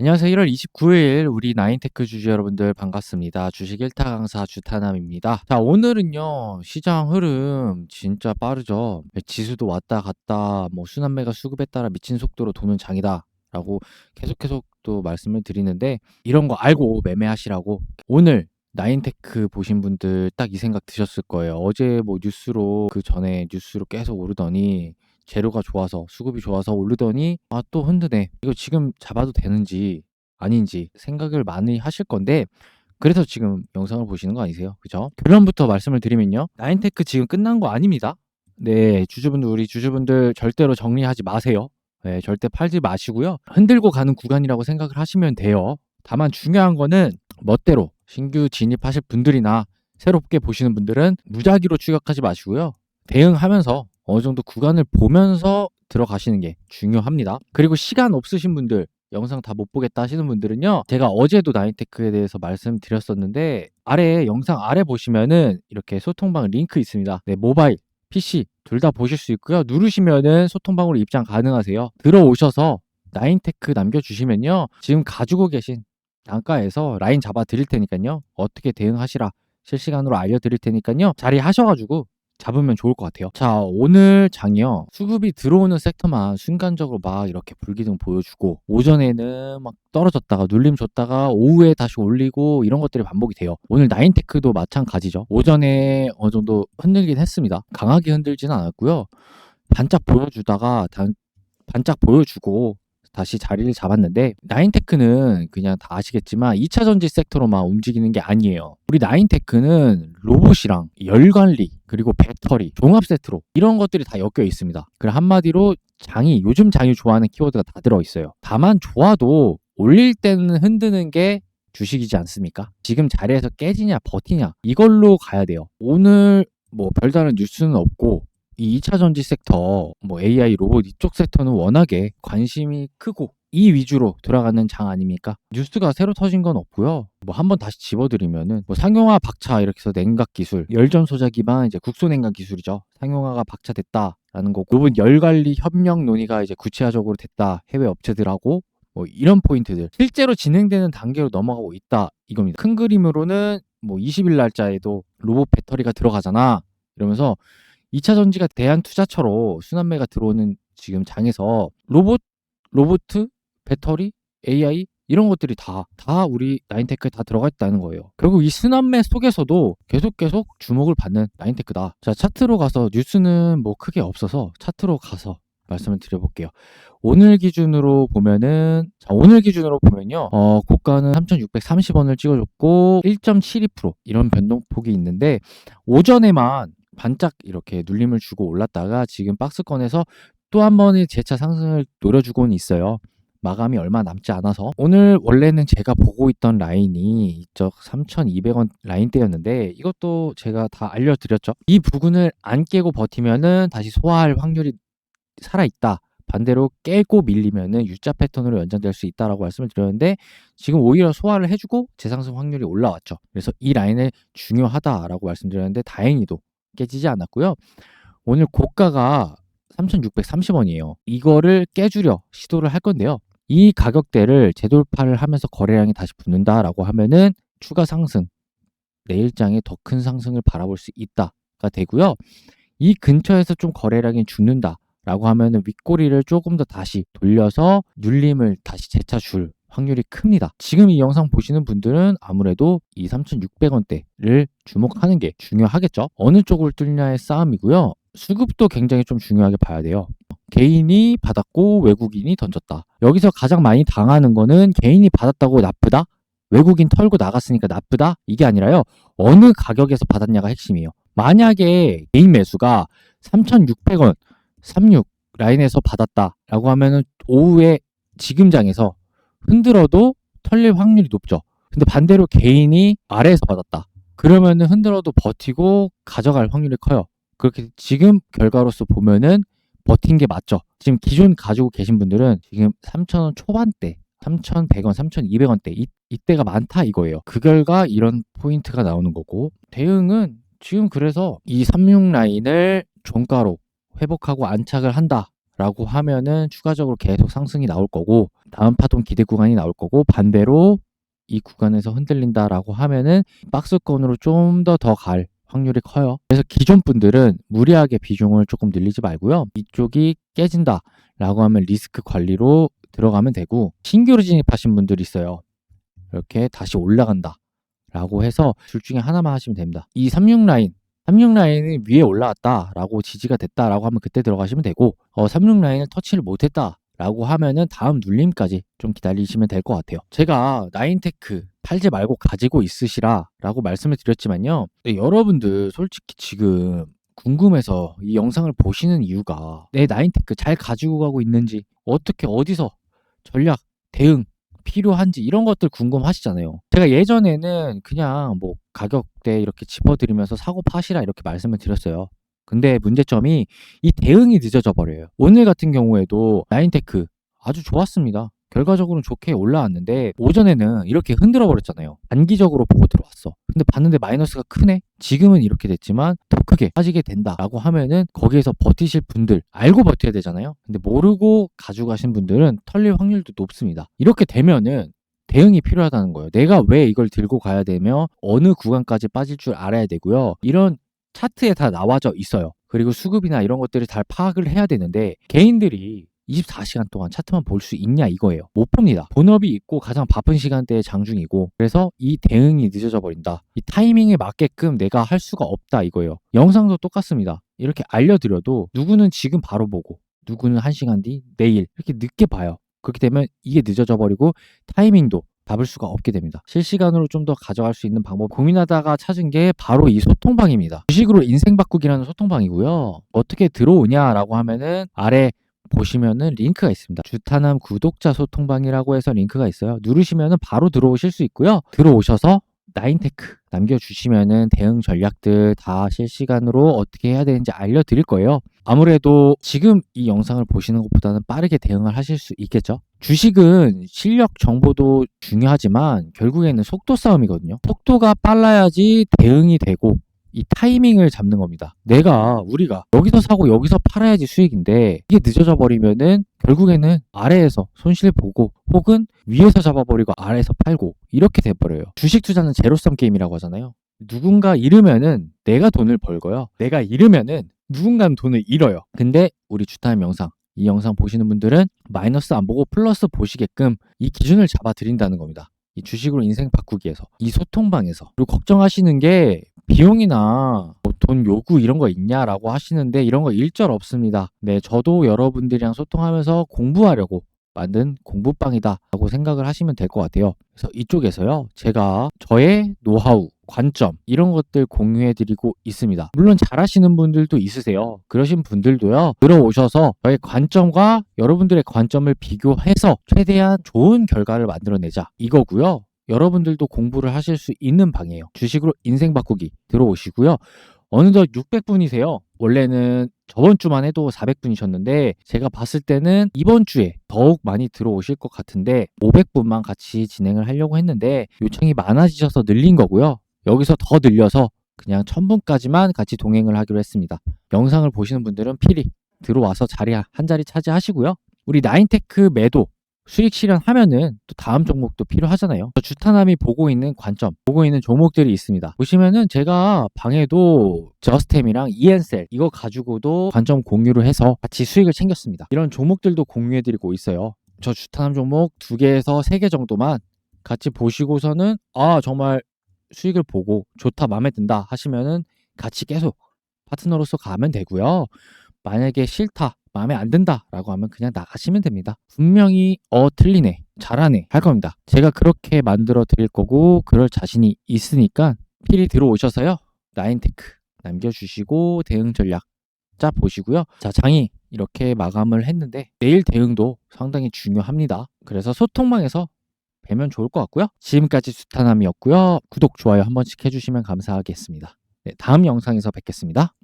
안녕하세요. 1월 29일 우리 나인테크 주주 여러분들 반갑습니다. 주식 1타 강사 주타남입니다. 자, 오늘은요. 시장 흐름 진짜 빠르죠. 지수도 왔다 갔다 뭐 순환매가 수급에 따라 미친 속도로 도는 장이다. 라고 계속 계속 또 말씀을 드리는데 이런 거 알고 매매하시라고 오늘 나인테크 보신 분들 딱 이 생각 드셨을 거예요. 어제 뭐 뉴스로 그 전에 뉴스로 계속 오르더니 재료가 좋아서 수급이 좋아서 오르더니 아 또 흔드네. 이거 지금 잡아도 되는지 아닌지 생각을 많이 하실 건데 그래서 지금 영상을 보시는 거 아니세요? 그죠? 결론부터 말씀을 드리면요. 나인테크 지금 끝난 거 아닙니다. 네, 주주분들 우리 주주분들 절대로 정리하지 마세요. 네, 절대 팔지 마시고요. 흔들고 가는 구간이라고 생각을 하시면 돼요. 다만 중요한 거는 멋대로 신규 진입하실 분들이나 새롭게 보시는 분들은 무작위로 추격하지 마시고요. 대응하면서 어느 정도 구간을 보면서 들어가시는 게 중요합니다. 그리고 시간 없으신 분들 영상 다 못 보겠다 하시는 분들은요. 제가 어제도 나인테크에 대해서 말씀드렸었는데 아래 영상 아래 보시면은 이렇게 소통방 링크 있습니다. 네, 모바일, PC 둘 다 보실 수 있고요. 누르시면은 소통방으로 입장 가능하세요. 들어오셔서 나인테크 남겨주시면요. 지금 가지고 계신 단가에서 라인 잡아 드릴 테니까요. 어떻게 대응하시라 실시간으로 알려드릴 테니까요. 자리 하셔가지고 잡으면 좋을 것 같아요. 자, 오늘 장이요. 수급이 들어오는 섹터만 순간적으로 막 이렇게 불기둥 보여주고 오전에는 막 떨어졌다가 눌림 줬다가 오후에 다시 올리고 이런 것들이 반복이 돼요. 오늘 나인테크도 마찬가지죠. 오전에 어느 정도 흔들긴 했습니다. 강하게 흔들지는 않았고요. 반짝 보여주다가 단, 반짝 보여주고 다시 자리를 잡았는데 나인테크는 그냥 다 아시겠지만 2차 전지 섹터로만 움직이는 게 아니에요. 우리 나인테크는 로봇이랑 열관리 그리고 배터리 종합 세트로 이런 것들이 다 엮여 있습니다. 그래 한마디로 장이 요즘 장이 좋아하는 키워드가 다 들어 있어요. 다만 좋아도 올릴 때는 흔드는 게 주식이지 않습니까? 지금 자리에서 깨지냐 버티냐 이걸로 가야 돼요. 오늘 뭐 별다른 뉴스는 없고 이 2차 전지 섹터, 뭐 AI 로봇 이쪽 섹터는 워낙에 관심이 크고 이 위주로 돌아가는 장 아닙니까? 뉴스가 새로 터진 건 없고요. 뭐 한번 다시 집어드리면은 뭐 상용화 박차 이렇게 해서 냉각 기술, 열전 소자 기반 이제 국소 냉각 기술이죠. 상용화가 박차됐다라는 거고 로봇 열 관리 협력 논의가 이제 구체화적으로 됐다. 해외 업체들하고 뭐 이런 포인트들 실제로 진행되는 단계로 넘어가고 있다 이겁니다. 큰 그림으로는 뭐 20일 날짜에도 로봇 배터리가 들어가잖아. 이러면서 2차 전지가 대한 투자처로 순환매가 들어오는 지금 장에서 로봇, 로보트, 배터리, AI 이런 것들이 다, 다 우리 나인테크에 다 들어가 있다는 거예요. 결국 이 순환매 속에서도 계속 계속 주목을 받는 나인테크다. 자, 차트로 가서 뉴스는 뭐 크게 없어서 차트로 가서 말씀을 드려볼게요. 오늘 기준으로 보면은 자, 오늘 기준으로 보면요. 어, 고가는 3,630원을 찍어줬고 1.72% 이런 변동폭이 있는데 오전에만 반짝 이렇게 눌림을 주고 올랐다가 지금 박스권에서 또 한 번의 재차 상승을 노려주고는 있어요. 마감이 얼마 남지 않아서 오늘 원래는 제가 보고 있던 라인이 이쪽 3,200원 라인대였는데 이것도 제가 다 알려드렸죠. 이 부근을 안 깨고 버티면은 다시 소화할 확률이 살아있다. 반대로 깨고 밀리면은 U자 패턴으로 연장될 수 있다라고 말씀을 드렸는데 지금 오히려 소화를 해주고 재상승 확률이 올라왔죠. 그래서 이 라인을 중요하다라고 말씀드렸는데 다행히도 깨지지 않았고요. 오늘 고가가 3,630원이에요. 이거를 깨주려 시도를 할 건데요. 이 가격대를 재돌파를 하면서 거래량이 다시 붙는다라고 하면은 추가 상승, 내일장에 더 큰 상승을 바라볼 수 있다가 되고요. 이 근처에서 좀 거래량이 죽는다라고 하면은 윗꼬리를 조금 더 다시 돌려서 눌림을 다시 재차 줄 확률이 큽니다. 지금 이 영상 보시는 분들은 아무래도 이 3,600원대를 주목하는 게 중요하겠죠. 어느 쪽을 뚫냐의 싸움이고요. 수급도 굉장히 좀 중요하게 봐야 돼요. 개인이 받았고 외국인이 던졌다. 여기서 가장 많이 당하는 거는 개인이 받았다고 나쁘다? 외국인 털고 나갔으니까 나쁘다? 이게 아니라요. 어느 가격에서 받았냐가 핵심이에요. 만약에 개인 매수가 3,600원, 36 라인에서 받았다라고 하면은 오후에 지금 장에서 흔들어도 털릴 확률이 높죠. 근데 반대로 개인이 아래에서 받았다. 그러면은 흔들어도 버티고 가져갈 확률이 커요. 그렇게 지금 결과로서 보면은 버틴 게 맞죠. 지금 기존 가지고 계신 분들은 지금 3,000원 초반대, 3,100원, 3,200원대 이, 이때가 많다 이거예요. 그 결과 이런 포인트가 나오는 거고 대응은 지금 그래서 이 36 라인을 종가로 회복하고 안착을 한다. 라고 하면은 추가적으로 계속 상승이 나올 거고 다음 파동 기대 구간이 나올 거고 반대로 이 구간에서 흔들린다라고 하면은 박스권으로 좀 더 더 갈 확률이 커요. 그래서 기존 분들은 무리하게 비중을 조금 늘리지 말고요. 이쪽이 깨진다라고 하면 리스크 관리로 들어가면 되고 신규로 진입하신 분들이 있어요. 이렇게 다시 올라간다. 라고 해서 둘 중에 하나만 하시면 됩니다. 이 36 라인 36 라인이 위에 올라왔다라고 지지가 됐다라고 하면 그때 들어가시면 되고 어, 36 라인을 터치를 못했다 라고 하면은 다음 눌림까지 좀 기다리시면 될 것 같아요. 제가 나인테크 팔지 말고 가지고 있으시라 라고 말씀을 드렸지만요. 네, 여러분들 솔직히 지금 궁금해서 이 영상을 보시는 이유가 내 나인테크 잘 가지고 가고 있는지 어떻게 어디서 전략 대응 필요한지 이런 것들 궁금하시잖아요. 제가 예전에는 그냥 뭐 가격대 이렇게 짚어드리면서 사고 파시라 이렇게 말씀을 드렸어요. 근데 문제점이 이 대응이 늦어져 버려요. 오늘 같은 경우에도 나인테크 아주 좋았습니다. 결과적으로는 좋게 올라왔는데 오전에는 이렇게 흔들어 버렸잖아요. 단기적으로 보고 들어왔어. 근데 봤는데 마이너스가 크네. 지금은 이렇게 됐지만 더 크게 빠지게 된다라고 하면은 거기에서 버티실 분들 알고 버텨야 되잖아요. 근데 모르고 가져가신 분들은 털릴 확률도 높습니다. 이렇게 되면은 대응이 필요하다는 거예요. 내가 왜 이걸 들고 가야 되며 어느 구간까지 빠질 줄 알아야 되고요. 이런 차트에 다 나와져 있어요. 그리고 수급이나 이런 것들을 잘 파악을 해야 되는데 개인들이 24시간 동안 차트만 볼 수 있냐 이거예요. 못 봅니다. 본업이 있고 가장 바쁜 시간대에 장중이고 그래서 이 대응이 늦어져 버린다. 이 타이밍에 맞게끔 내가 할 수가 없다 이거예요. 영상도 똑같습니다. 이렇게 알려드려도 누구는 지금 바로 보고 누구는 한 시간 뒤 내일 이렇게 늦게 봐요. 그렇게 되면 이게 늦어져 버리고 타이밍도 잡을 수가 없게 됩니다. 실시간으로 좀 더 가져갈 수 있는 방법 고민하다가 찾은 게 바로 이 소통방입니다. 주식으로 인생 바꾸기라는 소통방이고요. 어떻게 들어오냐라고 하면은 아래 보시면은 링크가 있습니다. 주타남 구독자 소통방이라고 해서 링크가 있어요. 누르시면은 바로 들어오실 수 있고요. 들어오셔서 나인테크 남겨주시면은 대응 전략들 다 실시간으로 어떻게 해야 되는지 알려드릴 거예요. 아무래도 지금 이 영상을 보시는 것보다는 빠르게 대응을 하실 수 있겠죠. 주식은 실력 정보도 중요하지만 결국에는 속도 싸움이거든요. 속도가 빨라야지 대응이 되고 이 타이밍을 잡는 겁니다. 내가 우리가 여기서 사고 여기서 팔아야지 수익인데 이게 늦어져 버리면은 결국에는 아래에서 손실 보고 혹은 위에서 잡아버리고 아래에서 팔고 이렇게 돼버려요. 주식 투자는 제로섬 게임이라고 하잖아요. 누군가 잃으면은 내가 돈을 벌고요. 내가 잃으면은 누군가는 돈을 잃어요. 근데 우리 주타임 영상 이 영상 보시는 분들은 마이너스 안 보고 플러스 보시게끔 이 기준을 잡아 드린다는 겁니다. 이 주식으로 인생 바꾸기에서 이 소통방에서 그리고 걱정하시는 게 비용이나 뭐 돈 요구 이런 거 있냐라고 하시는데 이런 거 일절 없습니다. 네, 저도 여러분들이랑 소통하면서 공부하려고 만든 공부방이다라고 생각을 하시면 될 것 같아요. 그래서 이쪽에서요, 제가 저의 노하우, 관점 이런 것들 공유해 드리고 있습니다. 물론 잘하시는 분들도 있으세요. 그러신 분들도요. 들어오셔서 저의 관점과 여러분들의 관점을 비교해서 최대한 좋은 결과를 만들어내자 이거고요. 여러분들도 공부를 하실 수 있는 방이에요. 주식으로 인생 바꾸기 들어오시고요. 어느덧 600분이세요. 원래는 저번 주만 해도 400분이셨는데 제가 봤을 때는 이번 주에 더욱 많이 들어오실 것 같은데 500분만 같이 진행을 하려고 했는데 요청이 많아지셔서 늘린 거고요. 여기서 더 늘려서 그냥 1000분까지만 같이 동행을 하기로 했습니다. 영상을 보시는 분들은 필히 들어와서 자리 한 자리 차지하시고요. 우리 나인테크 매도 수익 실현하면은 또 다음 종목도 필요하잖아요. 주타남이 보고 있는 관점, 보고 있는 종목들이 있습니다. 보시면은 제가 방에도 저스템이랑 이엔셀 이거 가지고도 관점 공유를 해서 같이 수익을 챙겼습니다. 이런 종목들도 공유해드리고 있어요. 저 주타남 종목 두 개에서 세 개 정도만 같이 보시고서는 아 정말 수익을 보고 좋다 마음에 든다 하시면은 같이 계속 파트너로서 가면 되고요. 만약에 싫다 마음에 안 든다라고 하면 그냥 나가시면 됩니다. 분명히 어 틀리네 잘하네 할 겁니다. 제가 그렇게 만들어 드릴 거고 그럴 자신이 있으니까 필히 들어오셔서요. 나인테크 남겨주시고 대응 전략 짜 보시고요. 자 장이 이렇게 마감을 했는데 내일 대응도 상당히 중요합니다. 그래서 소통망에서 뵈면 좋을 것 같고요. 지금까지 수타남이었고요. 구독, 좋아요 한 번씩 해주시면 감사하겠습니다. 네, 다음 영상에서 뵙겠습니다.